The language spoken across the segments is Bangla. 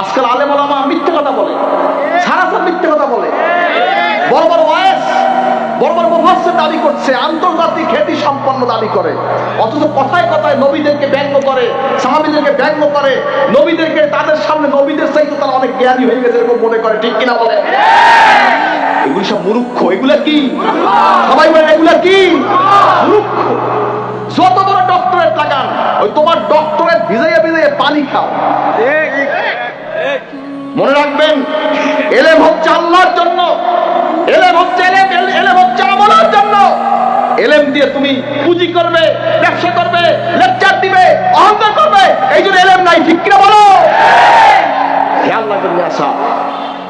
আজকাল আলেম ওলামা মিথ্যে কথা বলে সারাসার মিথ্যে কথা বলে। বড় বড় ওয়াইস, বড় বড় দাবি করছে, আন্তর্জাতিক খ্যাতি সম্পন্ন দাবি করে। অথচ কথায় কথায় নবীদেরকে ব্যঙ্গ করে, সাহাবীদেরকে ব্যঙ্গ করে, নবীদেরকে তাদের সামনে নবীদের চাইতে তারা অনেক জ্ঞানী হয়ে গেছে এরকম মনে করে, ঠিক কিনা বলে এগুলি সব মূর্খ, এগুলা কি? সবাই বলে, এগুলা কি? মূর্খ। যত বড় ডক্টরেট লাগান ওই তোমার ডক্টরেট ভিজাইয়া ভিজাইয়া পানি খাও। মনে রাখবেন, এলেম হচ্ছে আল্লাহর জন্য। এলেম হচ্ছে এলেম এলেম হচ্ছে আমলের জন্য। এলেম দিয়ে তুমি পুঁজি করবে, ব্যবসা করবে, লেকচার দিবে, অহংকার করবে। এই জন্য এলেম নাই, ঠিক বলো? খেয়াল রাখবেন আসা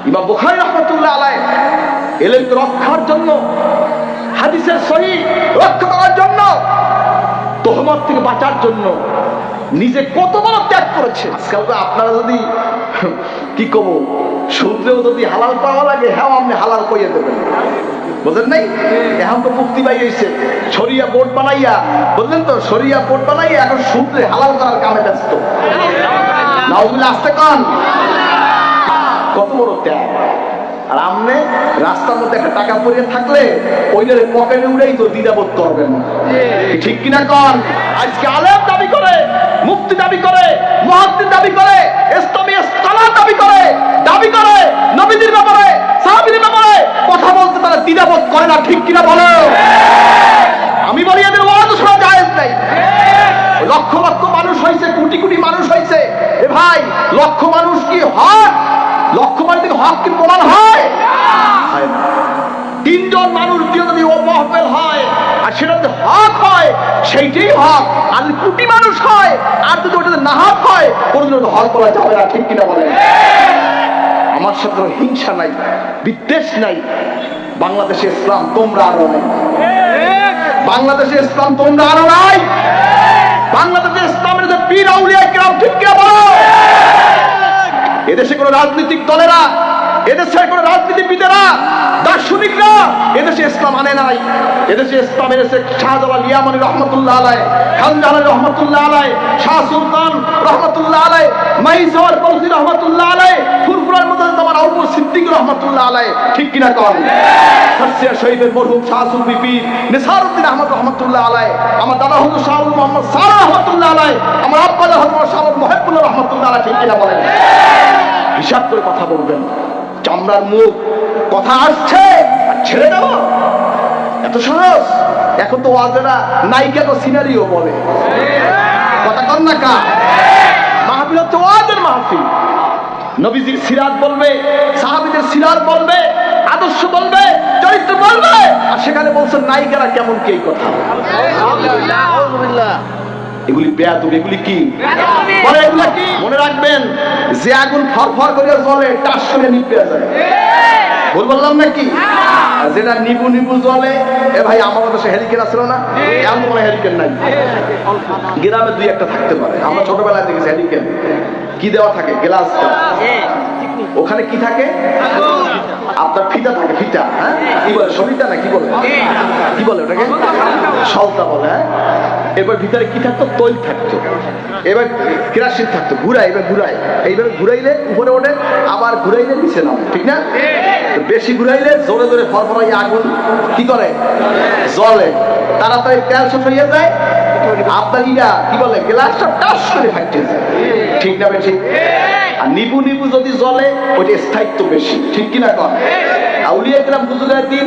ইমাম বুখারী রহমতুল্লাহ আলাই এলেমকে রক্ষার জন্য, হাদিসের সহি রক্ষা করার জন্য, তোহমত থেকে বাঁচার জন্য নিজে কত বড় ত্যাগ করেছে? আজকাল তো আপনারা যদি, কি কব শুনলেও যদি হালাল পাওয়া লাগে হ্যাঁ আপনি হালাল কইয়ে দেবেন। বুঝলেন নাই? এখন তো মুক্তি পাইয়েছে সরিয়া বোর্ড বানাইয়া, বুঝলেন তো? সরিয়া বোর্ড বানাইয়া এখন শুনলে হালাল করার কামে ব্যস্ত। নাওগুলো আসতে কান। কত বড় ত্যাগ। আর আমনে রাস্তার মধ্যে একটা টাকা পড়ে থাকলে, ওইটারে পকেটে উড়েই তো দ্বিধাবোধ করবেন। ঠিক কিনা কন? আজকে আলেম দাবি করে মুক্তি দাবি করে মহাত্মির দাবি করে দাবি করে দাবি করে, নবীদের ব্যাপারে, সাহাবীদের ব্যাপারে কথা বলতে তারা দ্বিধাবোধ করে না, ঠিক কিনা বলো? আমি বলি এদের ওয়াজ শোনা জায়েজ নাই। লক্ষ লক্ষ মানুষ হয়েছে, কোটি কোটি মানুষ হয়েছে। এ ভাই, লক্ষ মানুষ কি হক? লক্ষ মানুষ হক কি প্রমাণ হয়? তিনজন মানুষ যদি ও মহফেল হয় আর সেটা যদি হক হয়, সেইটাই হক। আর কোটি মানুষ হয়, আর যদি ওটাতে না হক হয় কোনোদিন হক বলা যাবে না, ঠিক কিনা বলেন? আমার সাথে হিংসা নাই, বিদ্বেষ নাই। বাংলাদেশে ইসলাম তোমরা আরও নাই। বাংলাদেশে ইসলাম তোমরা আরও নাই। বাংলাদেশে ইসলামের যে পীর আউলিয়া কিরাম ঠিক কিনা বলো? এদেশে কোন রাজনৈতিক দলেরা এদেশের কোন রাজনীতিবিদেরা, দার্শনিকরা এদেশে ইসলাম আনে নাই। এদেশে ইসলাম এনেছে শাহজালাল ইয়ামানি রহমতুল্লাহ আলাই খানজাহান রহমতুল্লাহ আলাই শাহ সুলতান রহমতুল্লাহ আলাই মাইজওয়ার কলসি রহমতুল্লাহ আলাই ফুরফুরার মধ্যে তোমার আউল সিদ্দিক রহমতুল্লাহ আলাই ঠিক কিনা কন? ফার্সিয়া শহীদের মরহুম শাহ সুফি পীর নিসারউদ্দিন আহমদ রহমতুল্লাহ আলাই আমার দাদা হুজুর শাহ মোহাম্মদ সারা রহমতুল্লাহ আলাই আমার আব্বা হজরত শাহ মহিবুল্লাহ রহমতুল্লাহ আলাই ঠিক কিনা বলেন? হিসাব করে কথা বলবেন। চামড়ার মুখ, কথা আসছে আর ছেড়ে দেব? এত সহজ এখন তো ওয়াজেরা নায়িকা তো সিনারিও বলে। কথা কন না কা মাহফিল হচ্ছে ওয়াজের মাহফিল। নবীজির সিরাত বলবে, সাহাবিদের সিরাত বলবে, আদর্শ বলবে, চরিত্র বলবে, আর সেখানে বলছেন নায়িকারা কেমন কি কথা। এগুলি বেয়াদব এগুলি কি? বলে এগুলা কি? মনে রাখবেন যে আগুন ফরফর করে জ্বলে টাস করে নিপে যায়। ভুল বললাম নাকি? যেটা নিবু নিবু জলে এ ভাই আমাদের দেশে আসলো না। এমন কোনো নাই। গ্রামে দুই একটা থাকতে পারে। আমরা ছোটবেলায় দেখেছি হেলিকেন কি দেওয়া থাকে? গ্লাস ওখানে কি থাকে? আপনার ফিতা থাকে ফিতা হ্যাঁ? কি বলে? সরিতা না কি বলে? কি বলে ওটাকে? সলতা বলে হ্যাঁ? এবার ভিতরে কি থাকতো? তৈল থাকতো। এবার কেরাসিন থাকতো। ঘুরাই এবার ঘুরাই এইভাবে ঘুরাইলে উপরে ওঠে, আবার ঘুরাইলে নিচে নামে। ঠিক না? বেশি ঘুরাইলে জোরে জোরে ফরফরাই আগুন কি করে? জলে তাড়াতাড়ি তেল শেষ যায়। আপনার কি বলে? গ্লাসটা টাস করে ফাটতে যায়। ঠিক না ঠিক আর নিবু নিবু যদি জ্বলে, ওইটা স্থায়িত্ব বেশি। ঠিক কিনা কর আউলিয়া গ্রাম বুজুগার দিন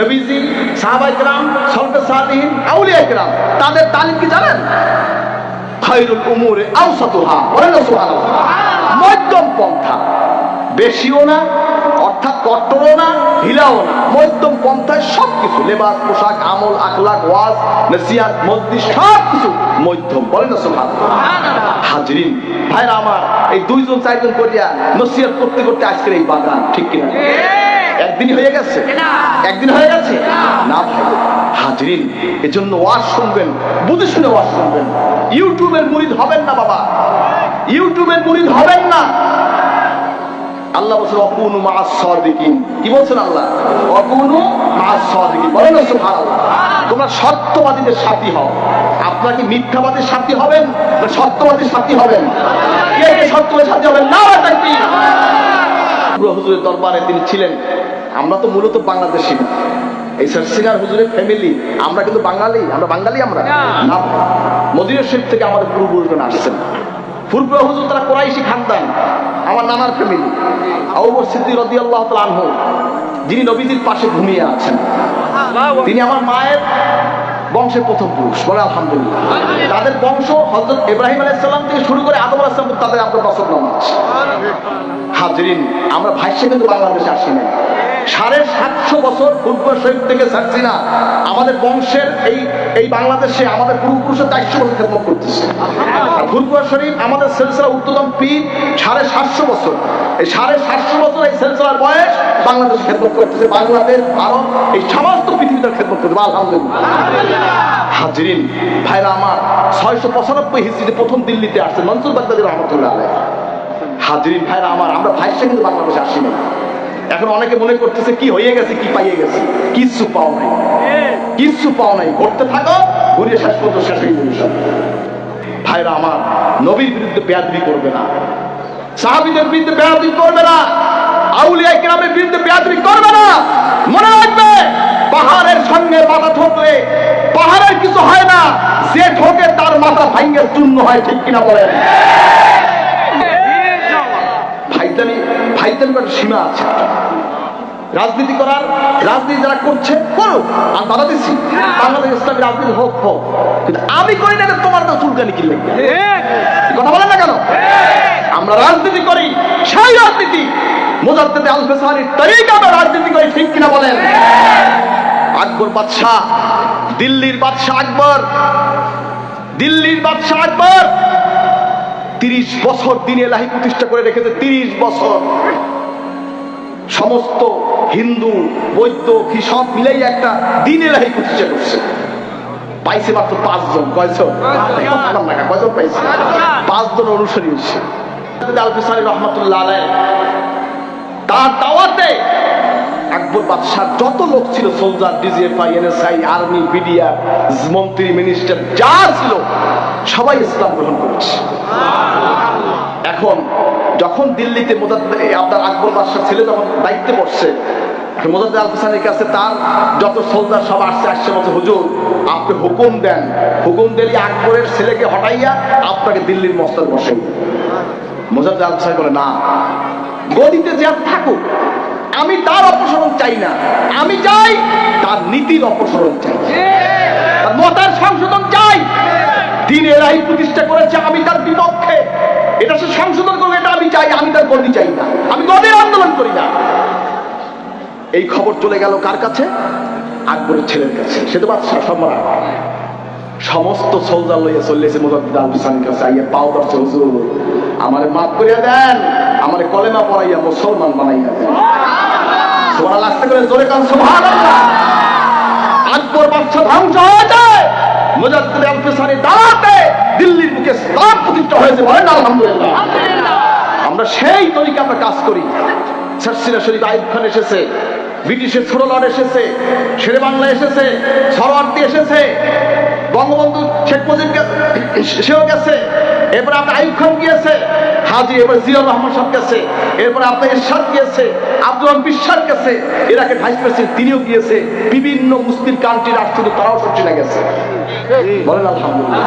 নবীজি সাহাবাই গ্রাম সলফে সাদিন আউলিয়া গ্রাম তাদের তালিম কি জানেন? খায়রুল উমুরে আউসাতুহা বলেন সুবহানাল্লাহ। মধ্যম পন্থা বেশিও না অর্থাৎ কট্টরও না ঢিলাও না। মধ্যম পন্থায় সব কিছু লেবাস পোশাক আমল আখলাক ওয়াজ মসজিদ সব কিছু মধ্যম বলেন না সুবহানাল্লাহ। হাজরিন ভাইরা আমার এই দুইজন চারজন করিয়া নসিহত করতে করতে আজকের এই বাগান ঠিক কিনা? একদিন হয়ে গেছে। একদিন হয়ে গেছে? না। ভাই হাজরিন এজন্য ওয়াজ শুনবেন বুঝে শুনে ওয়াজ শুনবেন। ইউটিউবের মুরিদ হবেন না বাবা। ইউটিউবের মুরিদ হবেন না। আল্লাহ বলছেন অকুনু মা সাদিকিন। কি বলছেন আল্লাহ? অকুনু মা সাদিকিন। বলেন সুবহানাল্লাহ। তোমরা সত্যবাদীদের সাথী হও। আপনারা কি মিথ্যাবাদীর সাথী হবেন না সত্যবাদীর সাথী হবেন? কে কে সত্যবাদীর সাথী হবেন? না দরবারে তিনি ছিলেন। আমরা তো মূলত বাংলাদেশি। না এই সার্সিনার হুজুরের ফ্যামিলি আমরা কিন্তু বাঙালি আমরা বাঙালি আমরা। মদিনা শরীফ থেকে আমাদের পূর্বপুরুষগণ আসছেন। পূর্ব হুজুর তারা কোরাইশি খানদান আমার নানার ফ্যামিলি আবু সিদ্দি রদি আল্লাহ আনহু যিনি নবীজির পাশে ঘুমিয়ে আছেন। তিনি আমার মায়ের বংশের প্রথম পুরুষ বলে আলহামদুলিল্লাহ। তাদের বংশ হজরত ইব্রাহিম আলাইসাল্লাম থেকে শুরু করে আদম আলাইসাল্লাম তাদের আপনার বছর নামাজ হাজরিন আমরা ভাষ্যে কিন্তু বাংলাদেশে আসি নাই। সাড়ে সাতশো বছর পূর্ব শরীফ থেকে ছাড়ছি না। আমাদের বংশের এই এই বাংলাদেশে আমাদের পূর্বপুরুষের চারশো বছর করতেছে। পূর্ব শরীফ আমাদের সেলসিলা উত্তম পীর সাড়ে সাতশো বছর। এই সাড়ে সাতশো বছর এই সেলসিলার বয়স বাংলাদেশ খেদমত করতেছে। বাংলাদেশ, ভারত, এই সমস্ত পৃথিবীতে খেদমত করতেছে। আলহামদুলিল্লাহ। হাজরিন, ভাইরা আমার, ছয়শো পঁচানব্বই হিস্ট্রিতে প্রথম দিল্লিতে আসছে, মনসুর বাগদাদি রহমতুল্লাহ হাজরিন, ভাইরা আমার, আমরা ভাইসা কিন্তু বাংলাদেশে আসি নাই এখন অনেকে মনে করতেছে, কি হয়ে গেছে, কি পাইয়ে গেছে? কিচ্ছু পাও নাই। কিচ্ছু পাও নাই। করতে থাকো, ঘুরিয়ে শেষ পর্যন্ত শেষ হয়ে যাবে। ভাইরা আমার, নবীর বিরুদ্ধে বেয়াদবি করবে না। সাহাবিদের বিরুদ্ধে বেয়াদবি করবে না। আউলিয়া গ্রামের বিরুদ্ধে করবে না। মনে রাখবে, পাহাড়ের সঙ্গে মাথা ঠোকলে পাহাড়ের কিছু হয় না। যে ঠোকে তার মাথা ভাঙ্গে চূর্ণ হয়, ঠিক কিনা বলেন? ভাইতানি ভাইতানি একটা সীমা আছে। রাজনীতি করার রাজনীতি যারা করছে করুক। আর বাধা দিচ্ছি। বাংলাদেশ ইসলামী রাজনীতি হোক হোক। কিন্তু আমি করি না তোমার তো চুলকানি কিনলে কথা বলেন না কেন? আমরা রাজনীতি করি সেই রাজনীতি। মোজাদ্দেদে আল ফেসারির তরিকা আমরা রাজনীতি করি ঠিক কিনা বলেন? আকবর বাদশাহ দিল্লির বাদশাহ আকবর। দিল্লির বাদশাহ আকবর। তিরিশ বছর দিনে এলাহি প্রতিষ্ঠা করে রেখেছে, তিরিশ বছর। সমস্ত হিন্দু, বৈদ্য, কি সব মিলেই একটা দিন এলাহি প্রতিষ্ঠা করছে। পাইছে মাত্র পাঁচজন, কয়জন? কয়জন পাইছে? পাঁচজন অনুসারী হচ্ছে রহমতুল্লাহ তার দাওয়াতে আকবর বাদশাহ, যত লোক ছিল, soldier, DGFI, NSI, army, BDR, মন্ত্রী, মিনিস্টার যা ছিল, সবাই ইসলাম গ্রহণ করেছে। এখন যখন দিল্লিতে আপনার আকবর বাদশাহ ছেলে যখন দায়িত্বে মোজাদ্দ আল কাছে তার যত সোলজার সব আসছে আসছে বলছে, হুজুর, আপনি হুকুম দেন। হুকুম দিলে আকবরের ছেলেকে হটাইয়া আপনাকে দিল্লির মস্তর বসে মোজাদ্দ আল হোসেন বলে, না। গদিতে যে থাকুক আমি তার অপসারণ চাই না। আমি চাই তার নীতির অপসারণ চাই। তার মতার সংশোধন চাই। দিন এরাই প্রতিষ্ঠা করেছে, আমি তার বিপক্ষে। এটা সে সংশোধন করবে এটা আমি চাই, আমি তার গদি চাই না। আমি গদির আন্দোলন করি না। এই খবর চলে গেল কার কাছে? আকবরের ছেলের কাছে। সে তো বাদশাহ, সম্রাট। সমস্ত সোলজার লইয়া চলেছে মুজাদ্দিদ আল হুসাইনের কাছে। আইয়া পাও ধরছে, হুজুর। আমারে মাফ করিয়া দেন, আমারে কলেমা পড়াইয়া মুসলমান বানাইয়া দেন। সুবহানাল্লাহ আস্তে করে জোরে কান সুবহানাল্লাহ আকবর বাদশাহ ধ্বংস হয়ে যায়। মুজাদ্দিদ আল দাওয়াতে দিল্লির বুকে ইসলাম প্রতিষ্ঠা হয়েছে বলেন আলহামদুলিল্লাহ। আমরা সেই তরিকে আমরা কাজ করি। সার্সিনা শরীফ আইব খান এসেছে ব্রিটিশের ছোট এসেছে শেরে বাংলা এসেছে সরওয়ার্দী এসেছে বঙ্গবন্ধু শেখ মুজিব সেও গেছে এরপরে আপনার আইব খান গিয়েছে হাজি এবার জিয়াউর রহমান সাহেব গেছে এরপরে আপনার ইরশাদ গিয়েছে আব্দুল বিশ্বাস গেছে ইরাকের ভাইস প্রেসিডেন্ট তিনিও গিয়েছে বিভিন্ন মুসলিম কান্ট্রির রাষ্ট্র তারাও সব চলে গেছে। বলেন আলহামদুলিল্লাহ।